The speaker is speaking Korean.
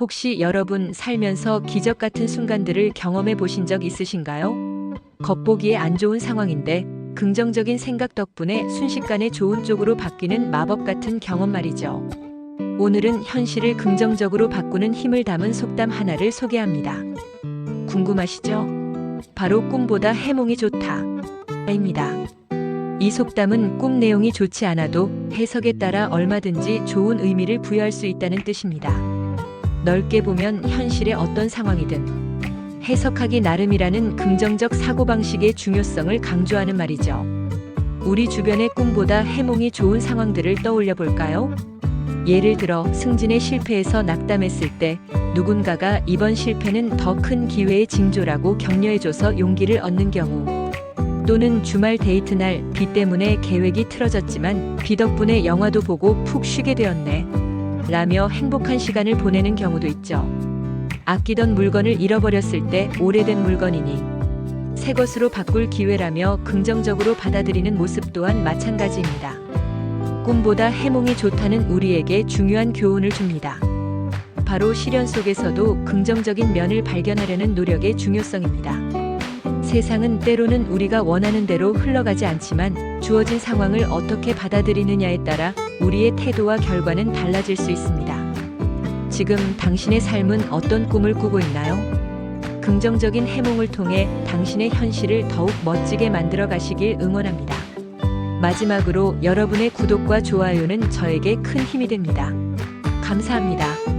혹시 여러분 살면서 기적 같은 순간들을 경험해 보신 적 있으신가요? 겉보기에 안 좋은 상황인데 긍정적인 생각 덕분에 순식간에 좋은 쪽으로 바뀌는 마법 같은 경험 말이죠. 오늘은 현실을 긍정적으로 바꾸는 힘을 담은 속담 하나를 소개합니다. 궁금하시죠? 바로 꿈보다 해몽이 좋다. 입니다. 이 속담은 꿈 내용이 좋지 않아도 해석에 따라 얼마든지 좋은 의미를 부여할 수 있다는 뜻입니다. 넓게 보면 현실의 어떤 상황이든 해석하기 나름이라는 긍정적 사고방식의 중요성을 강조하는 말이죠. 우리 주변의 꿈보다 해몽이 좋은 상황들을 떠올려 볼까요? 예를 들어 승진에 실패해서 낙담했을 때 누군가가 이번 실패는 더 큰 기회의 징조라고 격려해줘서 용기를 얻는 경우 또는 주말 데이트 날 비 때문에 계획이 틀어졌지만 비 덕분에 영화도 보고 푹 쉬게 되었네 라며 행복한 시간을 보내는 경우도 있죠. 아끼던 물건을 잃어버렸을 때 오래된 물건이니 새 것으로 바꿀 기회라며 긍정적으로 받아들이는 모습 또한 마찬가지입니다. 꿈보다 해몽이 좋다는 우리에게 중요한 교훈을 줍니다. 바로 시련 속에서도 긍정적인 면을 발견하려는 노력의 중요성입니다. 세상은 때로는 우리가 원하는 대로 흘러가지 않지만 주어진 상황을 어떻게 받아들이느냐에 따라 우리의 태도와 결과는 달라질 수 있습니다. 지금 당신의 삶은 어떤 꿈을 꾸고 있나요? 긍정적인 해몽을 통해 당신의 현실을 더욱 멋지게 만들어 가시길 응원합니다. 마지막으로 여러분의 구독과 좋아요는 저에게 큰 힘이 됩니다. 감사합니다.